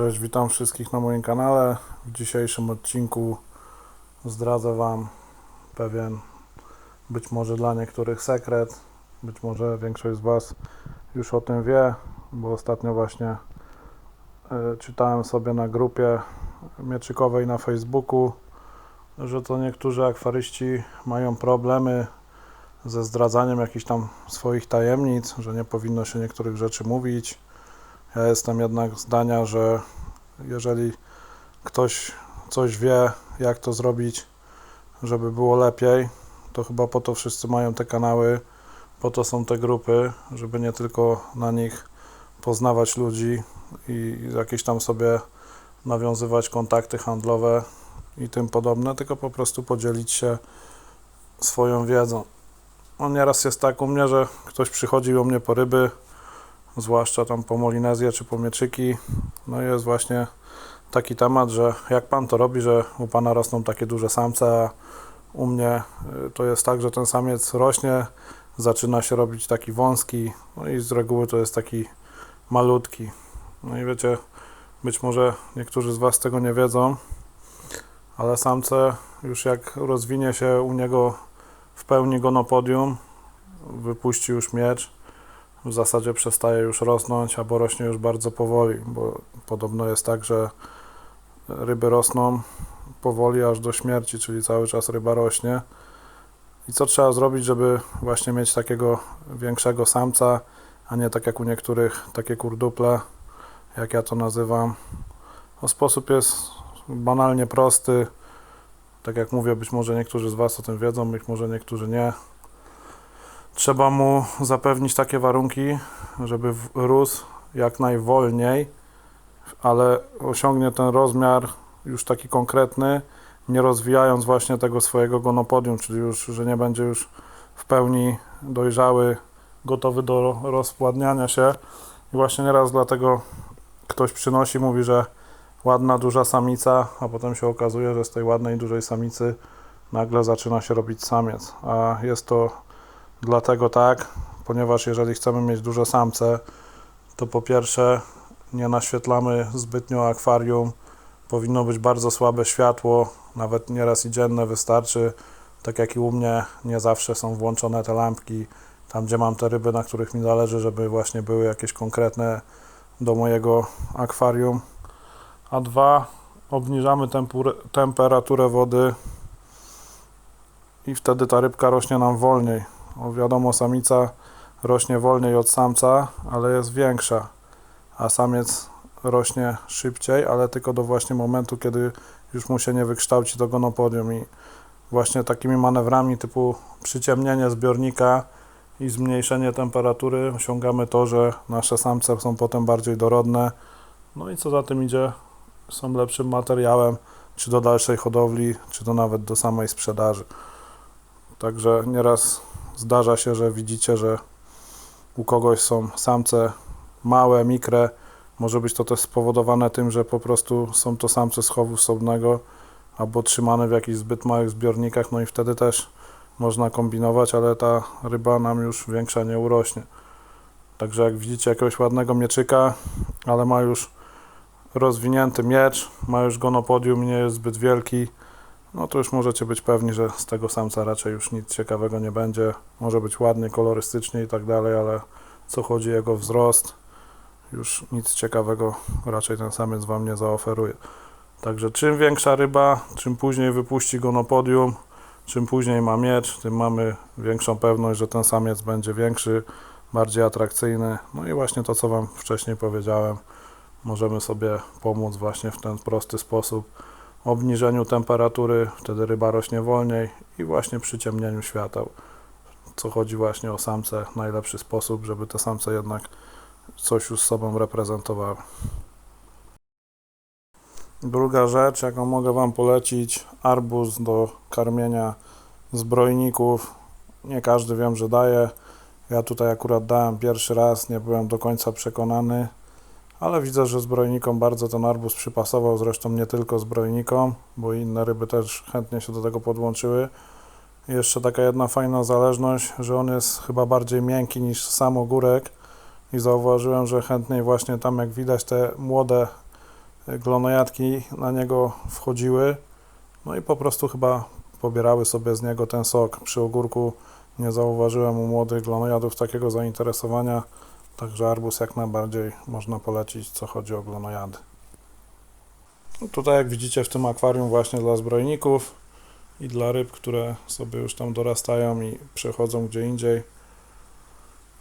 Cześć, witam wszystkich na moim kanale. W dzisiejszym odcinku zdradzę Wam pewien, być może dla niektórych sekret, być może większość z Was już o tym wie, bo ostatnio właśnie y, czytałem sobie na grupie mieczykowej na Facebooku, że to niektórzy akwaryści mają problemy ze zdradzaniem jakichś tam swoich tajemnic, że nie powinno się niektórych rzeczy mówić. Ja jestem jednak zdania, że jeżeli ktoś coś wie, jak to zrobić, żeby było lepiej, to chyba po to wszyscy mają te kanały, po to są te grupy, żeby nie tylko na nich poznawać ludzi i jakieś tam sobie nawiązywać kontakty handlowe i tym podobne, tylko po prostu podzielić się swoją wiedzą. No nieraz jest tak u mnie, że ktoś przychodzi u mnie po ryby, zwłaszcza tam po Molinezję czy po mieczyki. No jest właśnie taki temat, że jak pan to robi, że u pana rosną takie duże samce, a u mnie y, to jest tak, że ten samiec rośnie, zaczyna się robić taki wąski, no i z reguły to jest taki malutki. No i wiecie, być może niektórzy z was tego nie wiedzą, ale samce już jak rozwinie się u niego w pełni gonopodium, wypuści już miecz, w zasadzie przestaje już rosnąć, albo rośnie już bardzo powoli, bo podobno jest tak, że ryby rosną powoli aż do śmierci, czyli cały czas ryba rośnie. I co trzeba zrobić, żeby właśnie mieć takiego większego samca, a nie tak jak u niektórych takie kurduple, jak ja to nazywam. No, sposób jest banalnie prosty. Tak jak mówię, być może niektórzy z Was o tym wiedzą, być może niektórzy nie. Trzeba mu zapewnić takie warunki, żeby rósł jak najwolniej, ale osiągnie ten rozmiar już taki konkretny, nie rozwijając właśnie tego swojego gonopodium, czyli już, że nie będzie już w pełni dojrzały, gotowy do rozpładniania się. I właśnie nieraz dlatego ktoś przynosi, mówi, że ładna, duża samica, a potem się okazuje, że z tej ładnej, dużej samicy nagle zaczyna się robić samiec. A jest to dlatego tak, ponieważ jeżeli chcemy mieć duże samce, to po pierwsze nie naświetlamy zbytnio akwarium, powinno być bardzo słabe światło, nawet nieraz i dzienne wystarczy. Tak jak i u mnie, nie zawsze są włączone te lampki. Tam, gdzie mam te ryby, na których mi zależy, żeby właśnie były jakieś konkretne do mojego akwarium. A dwa, obniżamy temperaturę wody i wtedy ta rybka rośnie nam wolniej. O, wiadomo, samica rośnie wolniej od samca, ale jest większa, a samiec rośnie szybciej, ale tylko do właśnie momentu, kiedy już mu się nie wykształci to gonopodium i właśnie takimi manewrami typu przyciemnienie zbiornika i zmniejszenie temperatury osiągamy to, że nasze samce są potem bardziej dorodne, no i co za tym idzie, są lepszym materiałem, czy do dalszej hodowli, czy to nawet do samej sprzedaży. Także nieraz zdarza się, że widzicie, że u kogoś są samce małe, mikre. Może być to też spowodowane tym, że po prostu są to samce z chowu wsobnego albo trzymane w jakichś zbyt małych zbiornikach, no i wtedy też można kombinować, ale ta ryba nam już większa nie urośnie. Także jak widzicie jakiegoś ładnego mieczyka, ale ma już rozwinięty miecz, ma już gonopodium, nie jest zbyt wielki, no to już możecie być pewni, że z tego samca raczej już nic ciekawego nie będzie. Może być ładnie, kolorystycznie i tak dalej, ale co chodzi jego wzrost, już nic ciekawego raczej ten samiec Wam nie zaoferuje. Także czym większa ryba, czym później wypuści go na podium, czym później ma miecz, tym mamy większą pewność, że ten samiec będzie większy, bardziej atrakcyjny. No i właśnie to, co Wam wcześniej powiedziałem, możemy sobie pomóc właśnie w ten prosty sposób obniżeniu temperatury, wtedy ryba rośnie wolniej i właśnie przyciemnieniu świateł. Co chodzi właśnie o samce, najlepszy sposób, żeby te samce jednak coś już z sobą reprezentowały. Druga rzecz, jaką mogę Wam polecić, arbuz do karmienia zbrojników. Nie każdy wiem, że daje. Ja tutaj akurat dałem pierwszy raz, nie byłem do końca przekonany ale widzę, że zbrojnikom bardzo ten arbuz przypasował, zresztą nie tylko zbrojnikom, bo inne ryby też chętnie się do tego podłączyły. Jeszcze taka jedna fajna zależność, że on jest chyba bardziej miękki niż sam ogórek i zauważyłem, że chętniej właśnie tam jak widać te młode glonojadki na niego wchodziły. No i po prostu chyba pobierały sobie z niego ten sok. Przy ogórku nie zauważyłem u młodych glonojadów takiego zainteresowania, także arbus jak najbardziej można polecić, co chodzi o glonojady. No tutaj jak widzicie w tym akwarium właśnie dla zbrojników i dla ryb, które sobie już tam dorastają i przechodzą gdzie indziej.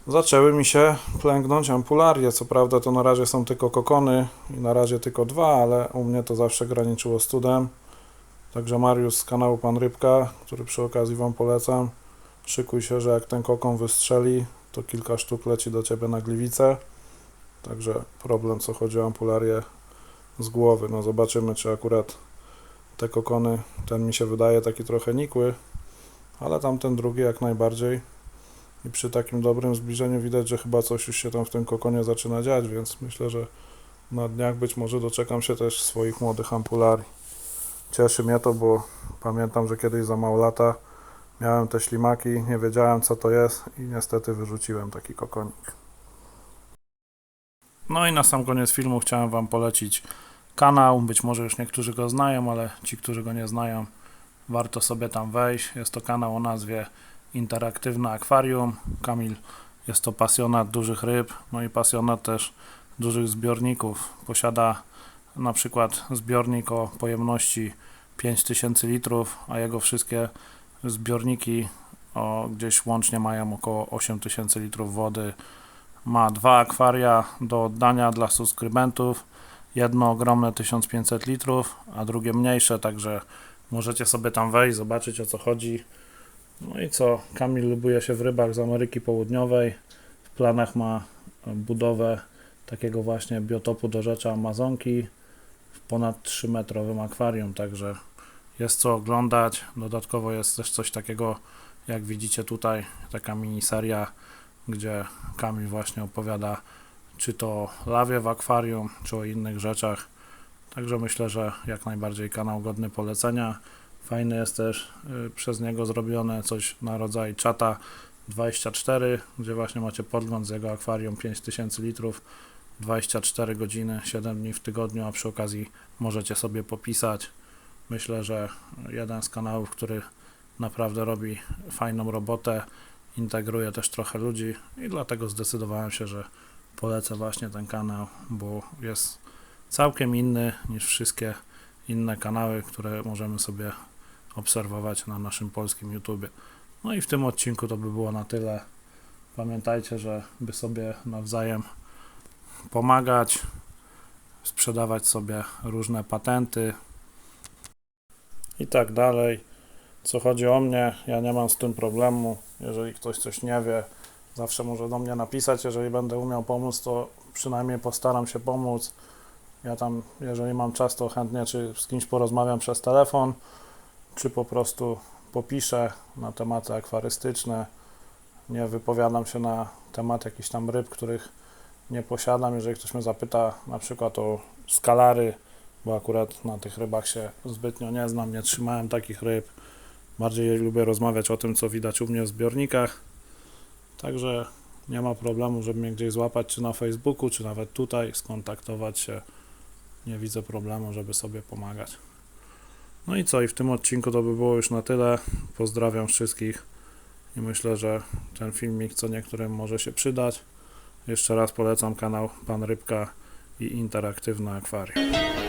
Zaczęły mi się plęgnąć ampularie. Co prawda to na razie są tylko kokony i na razie tylko dwa, ale u mnie to zawsze graniczyło z cudem. Także Mariusz z kanału Pan Rybka, który przy okazji Wam polecam. Szykuj się, że jak ten kokon wystrzeli, to kilka sztuk leci do Ciebie na gliwicę. Także problem, co chodzi o ampularię z głowy. No zobaczymy, czy akurat te kokony, ten mi się wydaje taki trochę nikły, ale tamten drugi jak najbardziej. I przy takim dobrym zbliżeniu widać, że chyba coś już się tam w tym kokonie zaczyna dziać, więc myślę, że na dniach być może doczekam się też swoich młodych ampularii. Cieszy mnie to, bo pamiętam, że kiedyś za mało lata miałem te ślimaki, nie wiedziałem co to jest i niestety wyrzuciłem taki kokonik. No i na sam koniec filmu chciałem Wam polecić kanał. Być może już niektórzy go znają, ale ci, którzy go nie znają, warto sobie tam wejść. Jest to kanał o nazwie Interaktywne Akwarium. Kamil jest to pasjonat dużych ryb, no i pasjonat też dużych zbiorników. Posiada na przykład zbiornik o pojemności 5000 litrów, a jego wszystkie zbiorniki o, gdzieś łącznie mają około 8000 litrów wody. Ma dwa akwaria do oddania dla subskrybentów. Jedno ogromne 1500 litrów, a drugie mniejsze, także możecie sobie tam wejść, zobaczyć o co chodzi. No i co? Kamil lubuje się w rybach z Ameryki Południowej. W planach ma budowę takiego właśnie biotopu do rzeczy Amazonki w ponad 3-metrowym akwarium, także jest co oglądać. Dodatkowo jest też coś takiego, jak widzicie tutaj, taka miniseria, gdzie Kamil właśnie opowiada czy to lawie w akwarium, czy o innych rzeczach. Także myślę, że jak najbardziej kanał godny polecenia. Fajne jest też y, przez niego zrobione coś na rodzaj czata 24, gdzie właśnie macie podgląd z jego akwarium 5000 litrów, 24 godziny, 7 dni w tygodniu, a przy okazji możecie sobie popisać. Myślę, że jeden z kanałów, który naprawdę robi fajną robotę, integruje też trochę ludzi i dlatego zdecydowałem się, że polecę właśnie ten kanał, bo jest całkiem inny niż wszystkie inne kanały, które możemy sobie obserwować na naszym polskim YouTube. No i w tym odcinku to by było na tyle. Pamiętajcie, że by sobie nawzajem pomagać, sprzedawać sobie różne patenty i tak dalej. Co chodzi o mnie, ja nie mam z tym problemu. Jeżeli ktoś coś nie wie, zawsze może do mnie napisać. Jeżeli będę umiał pomóc, to przynajmniej postaram się pomóc. Ja tam, jeżeli mam czas, to chętnie czy z kimś porozmawiam przez telefon, czy po prostu popiszę na tematy akwarystyczne. Nie wypowiadam się na temat jakichś tam ryb, których nie posiadam. Jeżeli ktoś mnie zapyta na przykład o skalary, bo akurat na tych rybach się zbytnio nie znam, nie trzymałem takich ryb. Bardziej lubię rozmawiać o tym, co widać u mnie w zbiornikach. Także nie ma problemu, żeby mnie gdzieś złapać, czy na Facebooku, czy nawet tutaj, skontaktować się. Nie widzę problemu, żeby sobie pomagać. No i co, i w tym odcinku to by było już na tyle. Pozdrawiam wszystkich i myślę, że ten filmik co niektórym może się przydać. Jeszcze raz polecam kanał Pan Rybka i Interaktywne Akwarium.